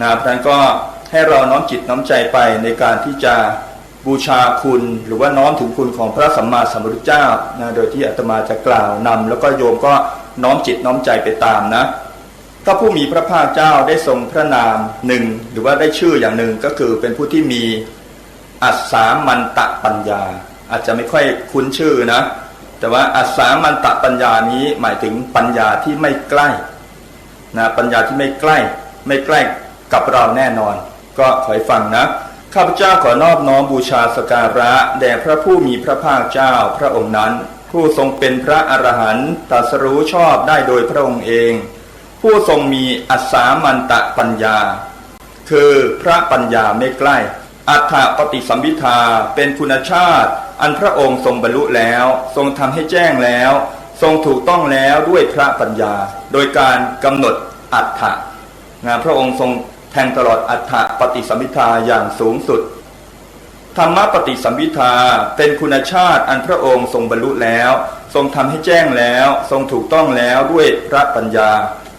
นะเพราะฉะนั้นก็ให้เราน้อมจิตน้อมใจไปในการที่จะบูชาคุณหรือว่าน้อมถึงคุณของพระสัมมาสัมพุทธเจ้านะโดยที่อาตมาจะกล่าวนำแล้วก็โยมก็น้อมจิตน้อมใจไปตามนะถ้าผู้มีพระภาคเจ้าได้ทรงพระนามหนึ่งหรือว่าได้ชื่ออย่างหนึ่งก็คือเป็นผู้ที่มีอัศสามันตะปัญญา อาจจะไม่ค่อยคุ้นชื่อนะ แต่ว่าอัศสามันตะปัญญานี้หมายถึงปัญญาที่ไม่ใกล้นะปัญญาที่ไม่ใกล้ ไม่ใกล้ กับเราแน่นอน ก็ขอให้ฟังนะข้าพเจ้าขอนอบน้อมบูชาสการะ แด่พระผู้มีพระภาคเจ้าพระองค์นั้น ผู้ทรงเป็นพระอรหันต์ตรัสรู้ชอบได้โดยพระองค์เอง ผู้ทรงมีอัศามันตะปัญญา คือพระปัญญาไม่ใกล้ อัฏฐปฏิสัมพิทาเป็นคุณชาติ อันพระองค์ทรงบรรลุแล้ว ทรงทำให้แจ้งแล้ว ทรงถูกต้องแล้วด้วยพระปัญญา โดยการกำหนดอัฏฐะนะพระองค์ทรง แทงตลอดอัฏฐปฏิสัมพิทาอย่างสูงสุด ธรรมปฏิสัมพิทาเป็นคุณชาติอันพระองค์ทรงบรรลุแล้ว ทรงทำให้แจ้งแล้ว ทรงถูกต้องแล้วด้วยพระปัญญา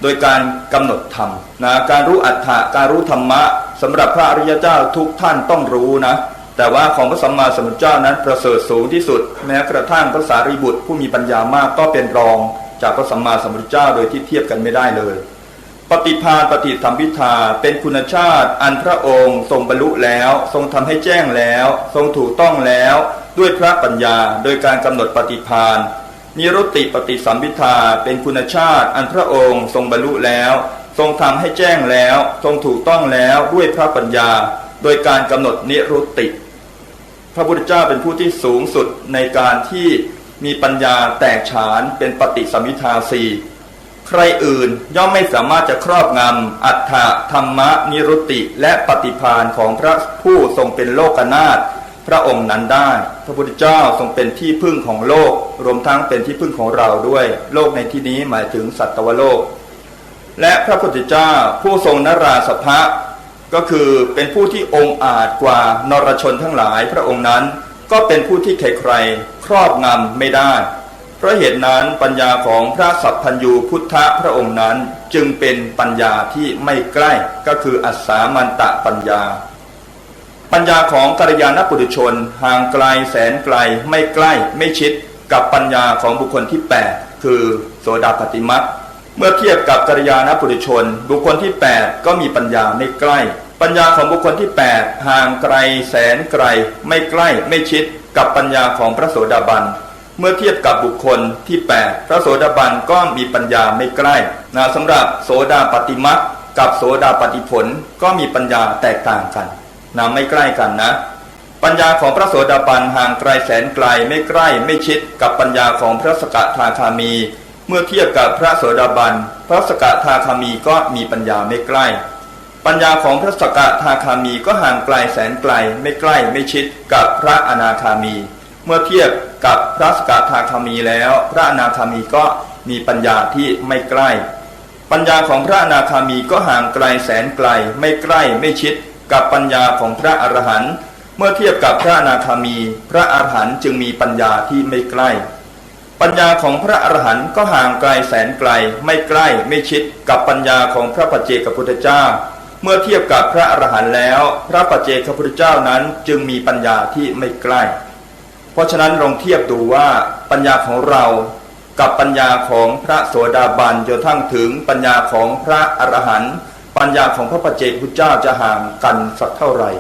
โดยการกำหนดธรรมนะการรู้อัฏฐการรู้ธรรมะสำหรับพระอริยเจ้าทุกท่านต้องรู้นะแต่ว่าของพระสัมมาสัมพุทธเจ้านั้นประเสริฐสูงที่สุด แม้กระทั่งพระสารีบุตรผู้มีปัญญามากก็เป็นรองจากพระสัมมาสัมพุทธเจ้าโดยที่เทียบกันไม่ได้เลย ปฏิภาณปฏิสัมพิทาเป็นคุณชาติอันพระองค์ทรงบรรลุแล้ว ทรงทำให้แจ้งแล้ว ทรงถูกต้องแล้ว ด้วยพระปัญญาโดยการกำหนดปฏิภาณนิรุตติปฏิสัมพิทาเป็นคุณชาติอันพระองค์ทรงบรรลุแล้ว ทรงทำให้แจ้งแล้ว ทรงถูกต้องแล้วด้วยพระปัญญา โดยการกำหนดนิรุตติ พระพุทธเจ้าเป็นผู้ที่สูงสุดในการที่มีปัญญาแตกฉานเป็นปฏิสัมพิทาสี่ ใครอื่นย่อมไม่สามารถจะครอบงำอัฏฐธรรมนิรุติและปฏิพานของพระผู้ทรงเป็นโลกนาถพระองค์นั้นได้ พระพุทธเจ้าทรงเป็นที่พึ่งของโลก รวมทั้งเป็นที่พึ่งของเราด้วย โลกในที่นี้หมายถึงสัตวโลก และพระพุทธเจ้าผู้ทรงนราสภะก็คือเป็นผู้ที่องค์อาจกว่านรชนทั้งหลายพระองค์นั้น ก็เป็นผู้ที่ใครๆครอบงำไม่ได้ ราะเหตุนั้นปัญญาของพระสัพพัญญูพุทธพระองค์นั้นจึงเป็นปัญญาที่ไม่ใกล้ก็คืออัศสามันตะปัญญา ปัญญาของกัลยาณปุถุชนห่างไกลแสนไกลไม่ใกล้ไม่ชิดกับปัญญาของบุคคลที่ 8 คือโสดาปฏิมักเมื่อเทียบกับกัลยาณปุถุชน บุคคลที่ 8 ก็มีปัญญาไม่ใกล้ ปัญญาของบุคคลที่ 8 ห่างไกลแสนไกล ไม่ใกล้ไม่ชิดกับปัญญาของพระโสดาบัน เมื่อเทียบกับบุคคลที่ 8 พระโสดาบันก็มีปัญญาไม่ใกล้นะสำหรับโสดาปฏิมักกับโสดาปฏิผลก็มีปัญญาแตกต่างกันนะไม่ใกล้กันนะ ปัญญาของพระโสดาบันห่างไกลแสนไกลไม่ใกล้ไม่ชิดกับปัญญาของพระสกทาคามี เมื่อเทียบกับพระโสดาบันพระสกทาคามีก็มีปัญญาไม่ใกล้ ปัญญาของพระสกทาคามีก็ห่างไกลแสนไกลไม่ใกล้ไม่ชิดกับพระอนาคามี เมื่อเทียบกับพระสกทาคามีแล้ว พระอนาคามีก็มีปัญญาที่ไม่ใกล้ ปัญญาของพระอนาคามีก็ห่างไกลแสนไกล ไม่ใกล้ไม่ชิดกับปัญญาของพระอรหันต์เมื่อเทียบกับพระอนาคามี พระอรหันต์จึงมีปัญญาที่ไม่ใกล้ ปัญญาของพระอรหันต์ก็ห่างไกลแสนไกล ไม่ใกล้ไม่ชิดกับปัญญาของพระปัจเจกพุทธเจ้า เมื่อเทียบกับพระอรหันต์แล้ว พระปัจเจกพุทธเจ้านั้นจึงมีปัญญาที่ไม่ใกล้ เพราะฉะนั้นลองเทียบดูว่าปัญญาของเรากับปัญญาของพระโสดาบันจนทั้งถึงปัญญาของพระอรหันต์ปัญญาของพระปัจเจกพุทธเจ้าจะห่างกันสักเท่าไหร่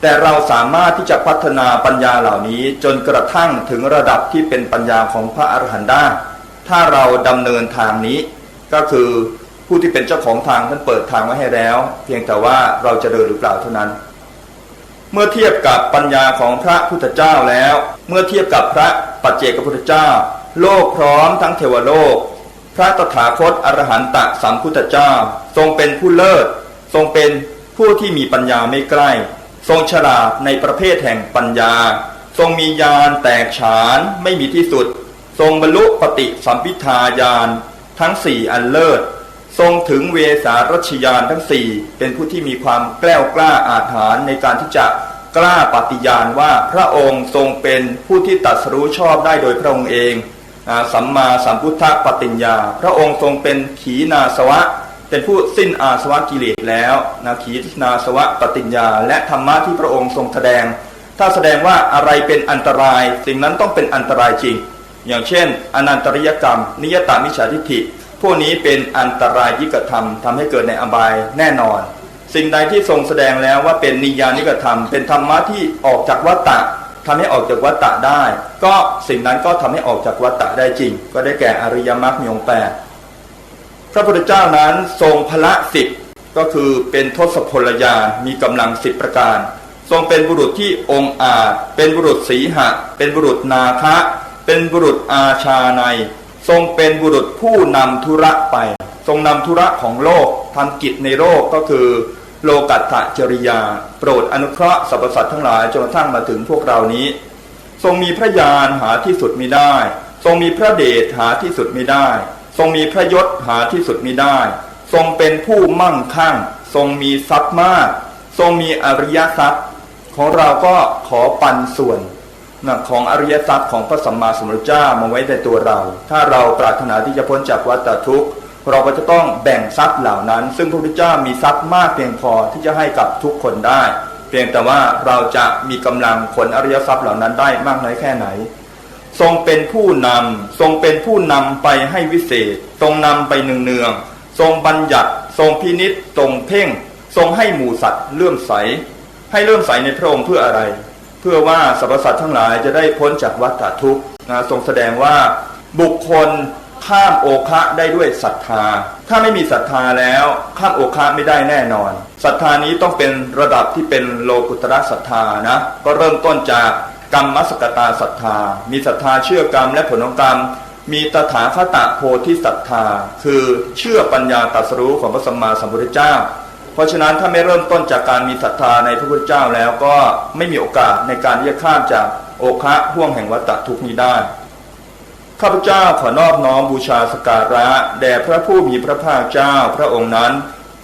แต่เราสามารถที่จะพัฒนาปัญญาเหล่านี้จนกระทั่งถึงระดับที่เป็นปัญญาของพระอรหันต์ได้ ถ้าเราดำเนินทางนี้ ก็คือผู้ที่เป็นเจ้าของทางท่านเปิดทางไว้ให้แล้ว เพียงแต่ว่าเราจะเดินหรือเปล่าเท่านั้น เมื่อเทียบกับปัญญาของพระพุทธเจ้าแล้ว เมื่อเทียบกับพระปัจเจกพุทธเจ้า โลกพร้อมทั้งเทวโลก พระตถาคตอรหันตะสัมพุทธเจ้า ทรงเป็นผู้เลิศ ทรงเป็นผู้ที่มีปัญญาไม่ใกล้ ทรงฉลาดในประเภทแห่งปัญญา ทรงมีญาณแตกฉานไม่มีที่สุด ทรงบรรลุปฏิสัมพิทาญาณทั้งสี่อันเลิศ ทรงถึงเวสารัชยานทั้งสี่เป็นผู้ที่มีความแกล้วกล้าอาถรรพ์ในการที่จะกล้าปฏิญาณว่าพระองค์ทรงเป็นผู้ที่ตรัสรู้ชอบได้โดยพระองค์เองสัมมาสัมพุทธปฏิญญา พระองค์ทรงเป็นขีนาสวะ เป็นผู้สิ้นอาสวะกิเลสแล้วนาขีนาสวะปฏิญญา และธรรมะที่พระองค์ทรงแสดง ถ้าแสดงว่าอะไรเป็นอันตราย สิ่งนั้นต้องเป็นอันตรายจริง อย่างเช่น อนันตริยกรรม นิยตามิจฉาทิฏฐิ พวกนี้เป็นอันตรายยิกธรรมทำให้เกิดในอบายแน่นอน สิ่งใดที่ทรงแสดงแล้วว่าเป็นนิยานิกธรรม เป็นธรรมะที่ออกจากวัฏฏะทำให้ออกจากวัฏฏะได้ ก็สิ่งนั้นก็ทำให้ออกจากวัฏฏะได้จริง ก็ได้แก่อริยมรรคมีองค์แปดพระพุทธเจ้านั้นทรงพละสิบก็คือเป็นทศพลยามีกำลังสิบประการ ทรงเป็นบุรุษที่องค์อาจเป็นบุรุษสีหะ เป็นบุรุษนาคะ เป็นบุรุษอาชาใน ทรงเป็นบุรุษผู้นำธุระไป ทรงนำธุระของโลกทำกิจในโลกก็คือ โลกัตถจริยา โปรดอนุเคราะห์สรรพสัตว์ทั้งหลายจนกระทั่งมาถึงพวกเรานี้ ทรงมีพระญาณหาที่สุดมิได้ ทรงมีพระเดชหาที่สุดมิได้ ทรงมีพระยศหาที่สุดมิได้ ทรงเป็นผู้มั่งคั่ง ทรงมีทรัพย์มาก ทรงมีอริยทรัพย์ ของเราก็ขอปันส่วน นะของอริยทรัพย์ของพระสัมมาสัมพุทธเจ้ามาไว้ในตัวเรา ถ้าเราปรารถนาที่จะพ้นจากวัฏทุกข์ เราก็จะต้องแบ่งทรัพย์เหล่านั้น ซึ่งพระพุทธเจ้ามีทรัพย์มากเพียงพอที่จะให้กับทุกคนได้ เพียงแต่ว่าเราจะมีกำลังขนอริยทรัพย์เหล่านั้นได้มากน้อยแค่ไหน ทรงเป็นผู้นำทรงเป็นผู้นำไปให้วิเศษ ทรงนำไปเนืองๆทรงบัญญัติ ทรงพินิษทรงเพ่ง ทรงให้หมู่สัตว์เลื่อมใส ให้เลื่อมใสในพระองค์เพื่ออะไร เพื่อว่าสรรพสัตว์ทั้งหลายจะได้พ้นจากวัฏทุกข์นะทรงแสดงว่าบุคคลข้ามโอคะได้ด้วยศรัทธา ถ้าไม่มีศรัทธาแล้วข้ามโอคะไม่ได้แน่นอน ศรัทธานี้ต้องเป็นระดับที่เป็นโลกุตระศรัทธานะ ก็เริ่มต้นจากกรรมมสกตาศรัทธา มีศรัทธาเชื่อกรรมและผลของกรรม มีตถาคตโพธิศรัทธา คือเชื่อปัญญาตรัสรู้ของพระสัมมาสัมพุทธเจ้า เพราะฉะนั้นถ้าไม่เริ่มต้นจากการมีศรัทธาในพระพุทธเจ้าแล้วก็ไม่มีโอกาสในการที่จะข้ามจากโอคะห่วงแห่งวัฏฏทุกนี้ได้ข้าพเจ้าขอนอบน้อมบูชาสการะแด่พระผู้มีพระภาคเจ้าพระองค์นั้น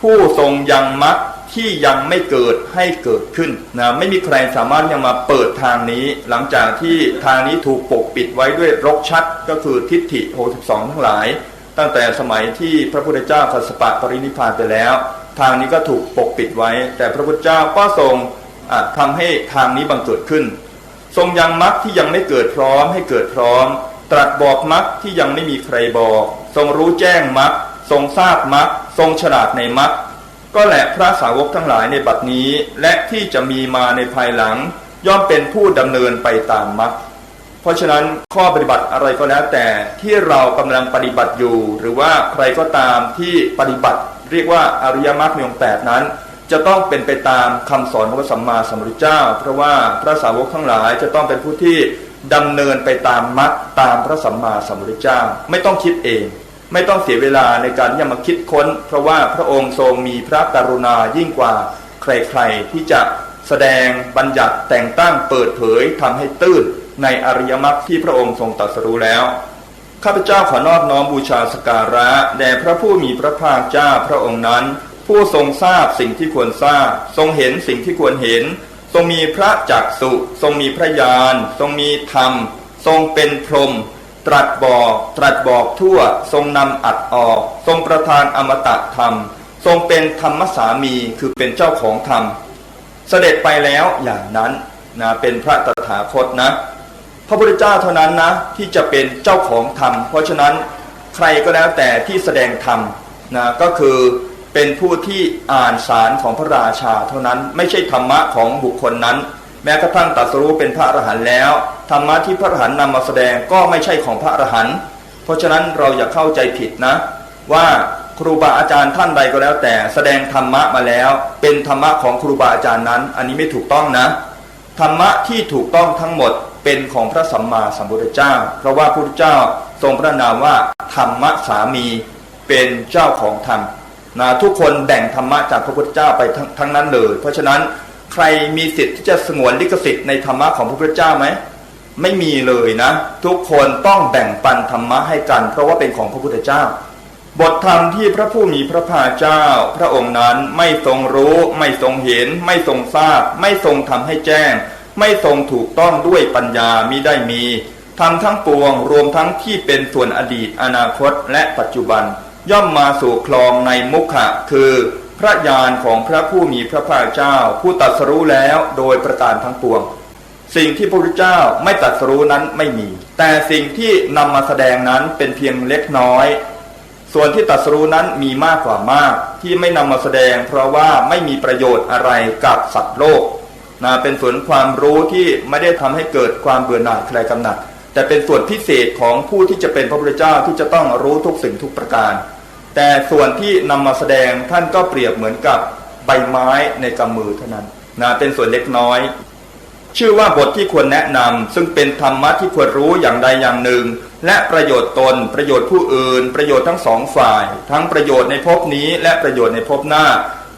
ผู้ทรงยังมรรคที่ยังไม่เกิดให้เกิดขึ้นนะไม่มีใครสามารถยังมาเปิดทางนี้ หลังจากที่ทางนี้ถูกปกปิดไว้ด้วยรกชัดก็คือทิฏฐิ 62 ทั้งหลาย ตั้งแต่สมัยที่พระพุทธเจ้าคัสปะปรินิพานไปแล้ว ทางนี้ก็ถูกปกปิดไว้ แต่พระพุทธเจ้าก็ทรงอะทำให้ทางนี้บังเกิดขึ้น ทรงยังมรรคที่ยังไม่เกิดพร้อมให้เกิดพร้อม ตรัสบอกมรรคที่ยังไม่มีใครบอก ทรงรู้แจ้งมรรคทรงทราบมรรคทรงฉลาดในมรรคก็แหละพระสาวกทั้งหลายในบัดนี้และที่จะมีมาในภายหลัง ย่อมเป็นผู้ดำเนินไปตามมรรค เพราะฉะนั้นข้อปฏิบัติอะไรก็แล้วแต่ที่เรากำลังปฏิบัติอยู่ หรือว่าใครก็ตามที่ปฏิบัติ เรียกว่าอริยมรรคมีองค์แปดนั้น จะต้องเป็นไปตามคำสอนของพระสัมมาสัมพุทธเจ้า เพราะว่าพระสาวกทั้งหลายจะต้องเป็นผู้ที่ดำเนินไปตามมรรคตามพระสัมมาสัมพุทธเจ้า ไม่ต้องคิดเอง ไม่ต้องเสียเวลาในการที่จะมาคิดค้น เพราะว่าพระองค์ทรงมีพระกรุณายิ่งกว่าใครๆที่จะแสดงบัญญัติแต่งตั้งเปิดเผยทำให้ตื้น ในอริยมรรคที่พระองค์ทรงตรัสรู้แล้ว ข้าพเจ้าขอนอบน้อมบูชาสการะแด่พระผู้มีพระภาคเจ้าพระองค์นั้น ผู้ทรงทราบสิ่งที่ควรทราบ ทรงเห็นสิ่งที่ควรเห็น ทรงมีพระจักสุทรงมีพระญาณทรงมีธรรม ทรงเป็นพรหมตรัสบอกตรัสบอกทั่ว ทรงนำอัดออก ทรงประทานอมตะธรรม ทรงเป็นธรรมสามีคือเป็นเจ้าของธรรม เสด็จไปแล้วอย่างนั้นนะเป็นพระตถาคตนะ พระพุทธเจ้าเท่านั้นนะที่จะเป็นเจ้าของธรรม เพราะฉะนั้นใครก็แล้วแต่ที่แสดงธรรมนะก็คือเป็นผู้ที่อ่านสารของพระราชาเท่านั้นไม่ใช่ธรรมะของบุคคลนั้น แม้กระทั่งตัสรู้เป็นพระอรหันต์แล้วธรรมะที่พระอรหันต์นำมาแสดงก็ไม่ใช่ของพระอรหันต์เพราะฉะนั้นเราอย่าเข้าใจผิดนะ ว่าครูบาอาจารย์ท่านใดก็แล้วแต่แสดงธรรมะมาแล้ว เป็นธรรมะของครูบาอาจารย์นั้น อันนี้ไม่ถูกต้องนะ ธรรมะที่ถูกต้องทั้งหมด เป็นของพระสัมมาสัมพุทธเจ้า เพราะว่าพระพุทธเจ้าทรงพระนามว่าธรรมะสามีเป็นเจ้าของธรรมนะทุกคนแบ่งธรรมะจากพระพุทธเจ้าไปทั้งทั้งนั้นเลย เพราะฉะนั้นใครมีสิทธิ์ที่จะสงวนลิขสิทธิ์ในธรรมะของพระพุทธเจ้าไหมไม่มีเลยนะ ทุกคนต้องแบ่งปันธรรมะให้กัน เพราะว่าเป็นของพระพุทธเจ้า บทธรรมที่พระผู้มีพระภาคเจ้า พระองค์นั้นไม่ทรงรู้ ไม่ทรงเห็น ไม่ทรงทราบ ไม่ทรงทำให้แจ้ง ไม่ทรงถูกต้องด้วยปัญญามิได้มีทำทั้งปวงรวมทั้งที่เป็นส่วนอดีตอนาคตและปัจจุบัน ย่อมมาสู่คลองในมุขะคือ พระญาณของพระผู้มีพระภาคเจ้า ผู้ตรัสรู้แล้วโดยประการทั้งปวง สิ่งที่พระพุทธเจ้าไม่ตรัสรู้นั้นไม่มี แต่สิ่งที่นำมาแสดงนั้นเป็นเพียงเล็กน้อย ส่วนที่ตรัสรู้นั้นมีมากกว่ามาก ที่ไม่นำมาแสดง เพราะว่าไม่มีประโยชน์อะไรกับสัตว์โลก นะเป็นส่วนความรู้ที่ไม่ได้ทำให้เกิดความเบื่อหน่ายใครกำหนัด แต่เป็นส่วนพิเศษของผู้ที่จะเป็นพระพุทธเจ้าที่จะต้องรู้ทุกสิ่งทุกประการ แต่ส่วนที่นำมาแสดงท่านก็เปรียบเหมือนกับใบไม้ในกำมือเท่านั้นนะเป็นส่วนเล็กน้อย ชื่อว่าบทที่ควรแนะนำซึ่งเป็นธรรมะที่ควรรู้อย่างใดอย่างหนึ่ง และประโยชน์ตน ประโยชน์ผู้อื่น ประโยชน์ทั้งสองฝ่าย ทั้งประโยชน์ในภพนี้ และประโยชน์ในภพหน้า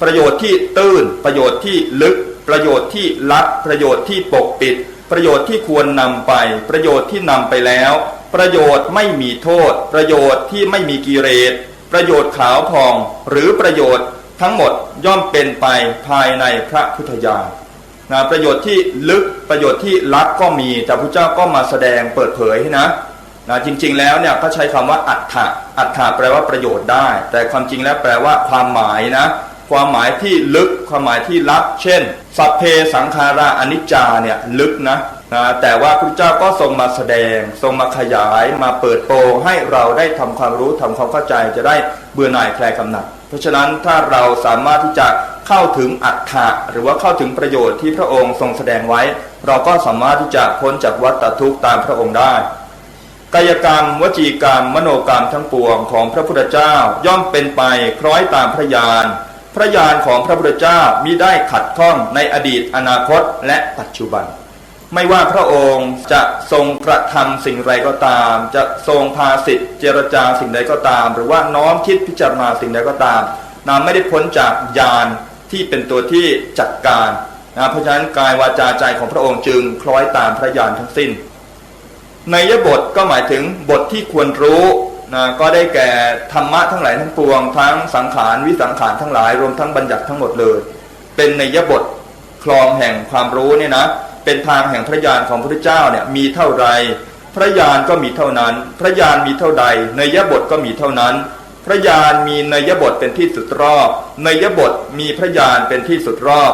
ประโยชน์ที่ตื้นประโยชน์ที่ลึก ประโยชน์ที่ลับประโยชน์ที่ปกปิด ประโยชน์ที่ควรนำไป ประโยชน์ที่นำไปแล้ว ประโยชน์ไม่มีโทษ ประโยชน์ที่ไม่มีกิเลสประโยชน์ขาวผ่อง หรือประโยชน์ทั้งหมดย่อมเป็นไปภายในพระพุทธญาณนะประโยชน์ที่ลึกประโยชน์ที่ลับก็มีแต่พระเจ้าก็มาแสดงเปิดเผยให้นะนะจริง ๆ แล้วเนี่ยก็ใช้คำว่าอัฏฐะอัฏฐะแปลว่าประโยชน์ได้ แต่ความจริงแล้วแปลว่าความหมายนะ ความหมายที่ลึกความหมายที่ลับ เช่น สัพเพสังขาราอนิจจาเนี่ยลึกนะนะแต่ว่าพระเจ้าก็ทรงมาแสดง ทรงมาขยายมาเปิดโปงให้เราได้ทำความรู้ทำความเข้าใจจะได้เบื่อหน่ายคลายกำหนัด เพราะฉะนั้นถ้าเราสามารถที่จะเข้าถึงอัฏฐะหรือว่าเข้าถึงประโยชน์ที่พระองค์ทรงแสดงไว้ เราก็สามารถที่จะพ้นจากวัฏทุกข์ตามพระองค์ได้ กายกรรม วจีกรรม มโนกรรมทั้งปวงของพระพุทธเจ้าย่อมเป็นไปคล้อยตามพระญาณ พระญาณของพระพุทธเจ้ามิได้ขัดข้องในอดีตอนาคตและปัจจุบัน ไม่ว่าพระองค์จะทรงกระทำสิ่งไรก็ตาม จะทรงพาสิทธิเจรจาสิ่งใดก็ตาม หรือว่าน้อมคิดพิจารณาสิ่งใดก็ตามนามไม่ได้พ้นจากญาณที่เป็นตัวที่จัดการนะเพราะฉะนั้นกายวาจาใจของพระองค์จึงคล้อยตามพระญาณทั้งสิ้นในยบทก็หมายถึงบทที่ควรรู้ นะก็ได้แก่ธรรมะทั้งหลายทั้งปวง ทั้งสังขารวิสังขารทั้งหลายรวมทั้งบัญญัติทั้งหมดเลย เป็นในยบทคลองแห่งความรู้เนี่ยนะเป็นทางแห่งพระญาณของพระพุทธเจ้าเนี่ยมีเท่าไร พระญาณก็มีเท่านั้น พระญาณมีเท่าใดในยบทก็มีเท่านั้น พระญาณมีในยบทเป็นที่สุดรอบในยบทมีพระญาณเป็นที่สุดรอบ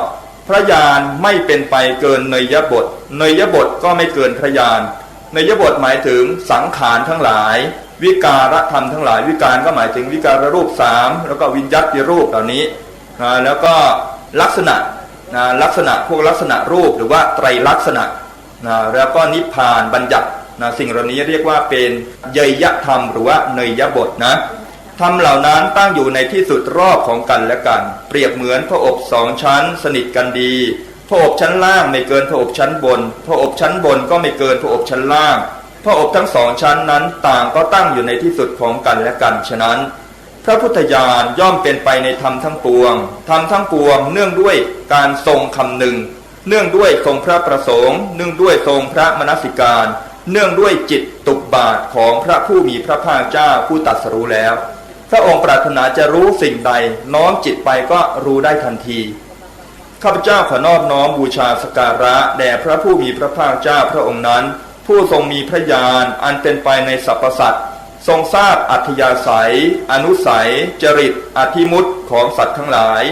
พระญาณไม่เป็นไปเกินในยบทในยบทก็ไม่เกินพระญาณในยบทหมายถึงสังขารทั้งหลาย วิการธรรมทั้งหลาย วิการก็หมายถึงวิการรูปสามแล้วก็วิญญัติรูปเหล่านี้นะแล้วก็ลักษณะนะลักษณะพวกลักษณะรูปหรือว่าไตรลักษณะนะแล้วก็นิพพานบัญญัตินะสิ่งเหล่านี้เรียกว่าเป็นเยยธรรม หรือว่าเนยบทนะธรรมเหล่านั้นตั้งอยู่ในที่สุดรอบของกันและกัน เปรียบเหมือนพระอบสองชั้นสนิทกันดีพระอบชั้นล่างไม่เกินพระอบชั้นบนพระอบชั้นบนก็ไม่เกินพระอบชั้นล่าง พระอบทั้งสองชั้นนั้นต่างก็ตั้งอยู่ในที่สุดของกันและกันฉะนั้น พระพุทธญาณย่อมเป็นไปในธรรมทั้งปวงธรรมทั้งปวง เนื่องด้วยการทรงคำหนึ่ง เนื่องด้วยทรงพระประสงค์เนื่องด้วยทรงพระมนสิการ เนื่องด้วยจิตตุบบาทของพระผู้มีพระภาคเจ้าผู้ตรัสรู้แล้ว พระองค์ปรารถนาจะรู้สิ่งใดน้อมจิตไปก็รู้ได้ทันทีข้าพเจ้าขอนอบน้อมบูชาสการะแด่พระผู้มีพระภาคเจ้าพระองค์นั้น ผู้ทรงมีพระญาณอันเป็นไปในสรรพสัตว์ทรงทราบอัธยาศัย อนุสัย จริต อธิมุตของสัตว์ทั้งหลาย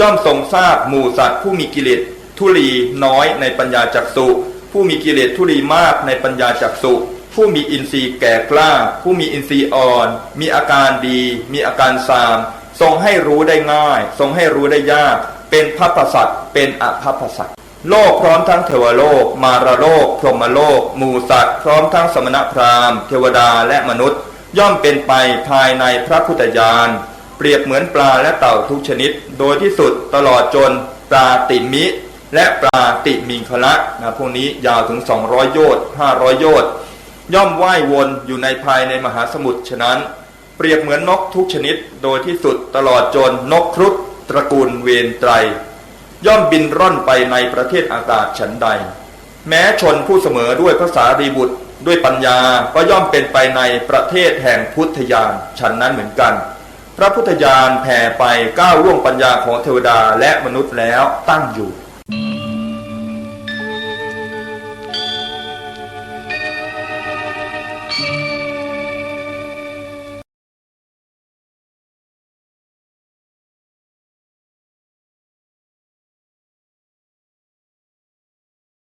ย่อมทรงทราบหมู่สัตว์ผู้มีกิเลสทุลีน้อยในปัญญาจักสุผู้มีกิเลสทุลีมากในปัญญาจักสุผู้มีอินทรีย์แก่กล้า ผู้มีอินทรีย์อ่อน มีอาการดี มีอาการสาม ทรงให้รู้ได้ง่าย ทรงให้รู้ได้ยาก เป็นพัพพสัตว์เป็นอภัพพสัตว์ โลกพร้อมทั้งเทวโลก มารโลก พรหมโลก หมู่สัตว์พร้อมทั้งสมณพราหมณ์ เทวดาและมนุษย์ ย่อมเป็นไปภายในพระพุทธญาณเปรียบเหมือนปลาและเต่าทุกชนิด โดยที่สุดตลอดจนปลาติมิ และปลาติมิงคละนะพวกนี้ยาวถึง 200 โยชน์500 โยชน์ย่อมว่ายวนอยู่ในภายในมหาสมุทรฉะนั้น เปรียบเหมือนนกทุกชนิด โดยที่สุดตลอดจนนกครุฑตระกูลเวนไตร ย่อมบินร่อนไปในประเทศอากาศฉันใด แม้ชนผู้เสมอด้วยภาษารีบุตรด้วยปัญญาก็ย่อมเป็นไปในประเทศแห่งพุทธญาณฉันนั้นเหมือนกัน พระพุทธญาณแผ่ไปก้าวล่วงปัญญาของเทวดาและมนุษย์แล้วตั้งอยู่